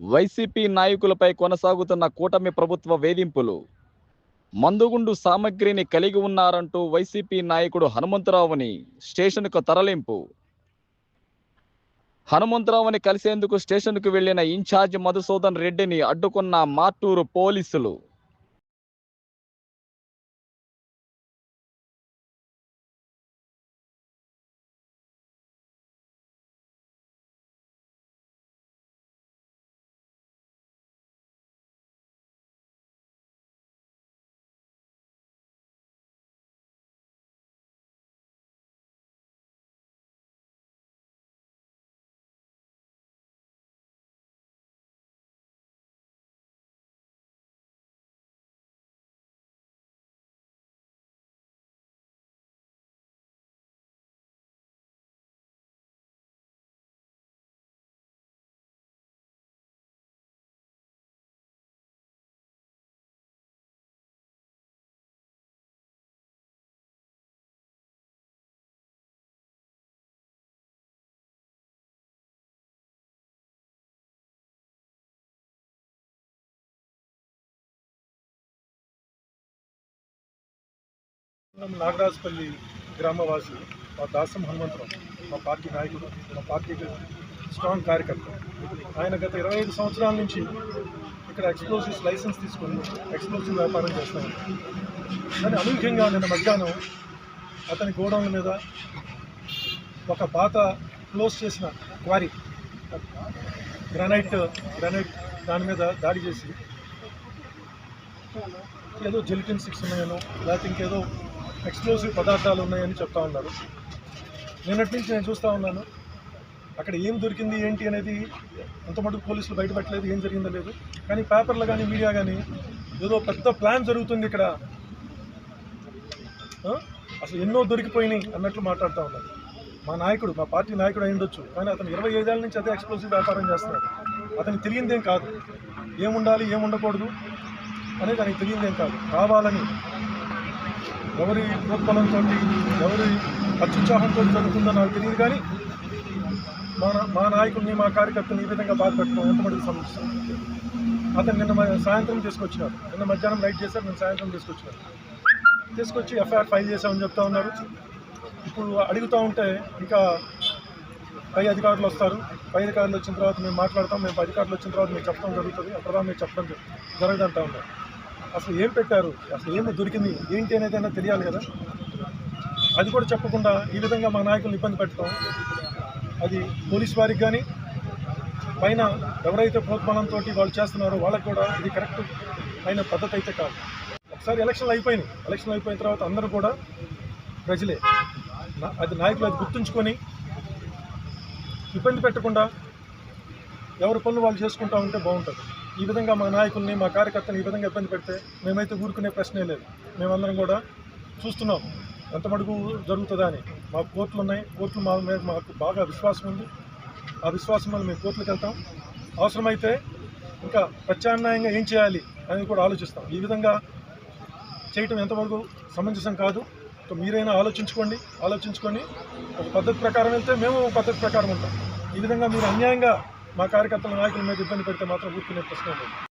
YCP నాయకులపై కొనసాగుతున్న కూటమి ప్రభుత్వ వేధింపులు. మందుగుండు సామగ్రిని కలిగి ఉన్నారంటూ వైసీపీ నాయకుడు హనుమంతరావుని స్టేషన్కు తరలింపు. హనుమంతరావుని కలిసేందుకు స్టేషన్కు వెళ్ళిన ఇన్ఛార్జ్ మధుసూదన్ రెడ్డిని అడ్డుకున్న మార్టూరు పోలీసులు. నాగరాజపల్లి గ్రామవాసి మా దాసం హనుమంతరావు మా పార్టీ నాయకుడు మా పార్టీకి స్ట్రాంగ్ కార్యకర్త. ఆయన గత ఇరవై ఐదు సంవత్సరాల నుంచి ఇక్కడ ఎక్స్ప్లోజివ్స్ లైసెన్స్ తీసుకొని ఎక్స్ప్లోజివ్ వ్యాపారం చేస్తాను కానీ అనూహ్యంగా నిన్న మధ్యాహ్నం అతని గోడౌన్ల మీద ఒక పాత క్లోజ్ చేసిన క్వారీ గ్రానైట్ గ్రానైట్ దాని మీద దాడి చేసి ఏదో జెలిటిన్ సిక్స్ ఉన్నాయనో లేకపోతే ఇంకేదో ఎక్స్ప్లోజివ్ పదార్థాలు ఉన్నాయని చెప్తా ఉన్నారు. నిన్నటి నుంచి నేను చూస్తూ ఉన్నాను. అక్కడ ఏం దొరికింది ఏంటి అనేది అంత మటుకు పోలీసులు బయటపెట్టలేదు ఏం జరిగిందో లేదు. కానీ పేపర్లు కానీ మీడియా కానీ ఏదో పెద్ద ప్లాన్ జరుగుతుంది ఇక్కడ. అసలు ఎన్నో దొరికిపోయినాయి అన్నట్లు మాట్లాడుతూ ఉన్నారు. మా నాయకుడు మా పార్టీ నాయకుడు అయి ఉండొచ్చు కానీ అతను ఇరవై ఐదేళ్ళ నుంచి అదే ఎక్స్ప్లోజివ్ వ్యాపారం చేస్తున్నాడు. అతనికి తెలియందేం కాదు. ఏముండాలి ఏముండకూడదు అనేది ఆయనకి తెలియందేం కాదు. కావాలని ఎవరి ప్రోత్బలంతో ఎవరి అత్యుత్సాహంతో జరుగుతుందో నాకు తెలియదు కానీ మా మా నాయకుడిని మా కార్యకర్తని ఈ విధంగా బాధపెట్టడం ఎంతమంది సమస్య అతను నిన్న మ- సాయంత్రం తీసుకొచ్చినారు. నిన్న మధ్యాహ్నం లైట్ చేశారు నేను సాయంత్రం తీసుకొచ్చినారు తీసుకొచ్చి ఎఫ్ఐఆర్ ఫైల్ చేశామని చెప్తా ఉన్నారు. ఇప్పుడు అడుగుతూ ఉంటే ఇంకా పై అధికారులు వస్తారు. పై అధికారులు వచ్చిన తర్వాత మేము మాట్లాడతాం. మేము అధికారులు వచ్చిన తర్వాత మేము చెప్పడం జరుగుతుంది. అక్కడ మేము చెప్పడం జ- జరగదంటా ఉన్నారు. అసలు ఏం పెట్టారు? అసలు ఏమి దొరికింది? ఏంటి అనేది అయినా తెలియాలి కదా. అది కూడా చెప్పకుండా ఈ విధంగా మా నాయకులను ఇబ్బంది పెట్టడం అది పోలీస్ వారికి కానీ పైన ఎవరైతే ప్రోత్బలంతో వాళ్ళు చేస్తున్నారో వాళ్ళకి కూడా ఇది కరెక్ట్ అయిన పద్ధతి అయితే కాదు. ఒకసారి ఎలక్షన్లు అయిపోయినాయి. ఎలక్షన్లు అయిపోయిన తర్వాత అందరూ కూడా ప్రజలే. అది నాయకులు అది గుర్తుంచుకొని ఇబ్బంది పెట్టకుండా ఎవరి పనులు వాళ్ళు చేసుకుంటూ ఉంటే బాగుంటుంది. ఈ విధంగా మా నాయకుల్ని మా కార్యకర్తని ఈ విధంగా ఇబ్బంది పెడితే మేమైతే ఊరుకునే ప్రశ్నే లేదు. మేమందరం కూడా చూస్తున్నాం ఎంత మటుకు జరుగుతుందా అని. మాకు కోర్టులు ఉన్నాయి. కోర్టులు మా మీద మాకు బాగా విశ్వాసం ఉంది. ఆ విశ్వాసం వల్ల మేము కోర్టులకు వెళ్తాం. అవసరమైతే ఇంకా ప్రత్యామ్నాయంగా ఏం చేయాలి అని కూడా ఆలోచిస్తాం. ఈ విధంగా చేయటం ఎంతవరకు సమంజసం కాదు. మీరైనా ఆలోచించుకోండి. ఆలోచించుకొని ఒక పద్ధతి ప్రకారం వెళ్తే మేము పద్ధతి ప్రకారం ఉంటాం. ఈ విధంగా మీరు అన్యాయంగా మా కార్యకర్తల నాయకుల మీద ఇబ్బంది పెడితే మాత్రం ఊరుకునే ప్రశ్న లేదు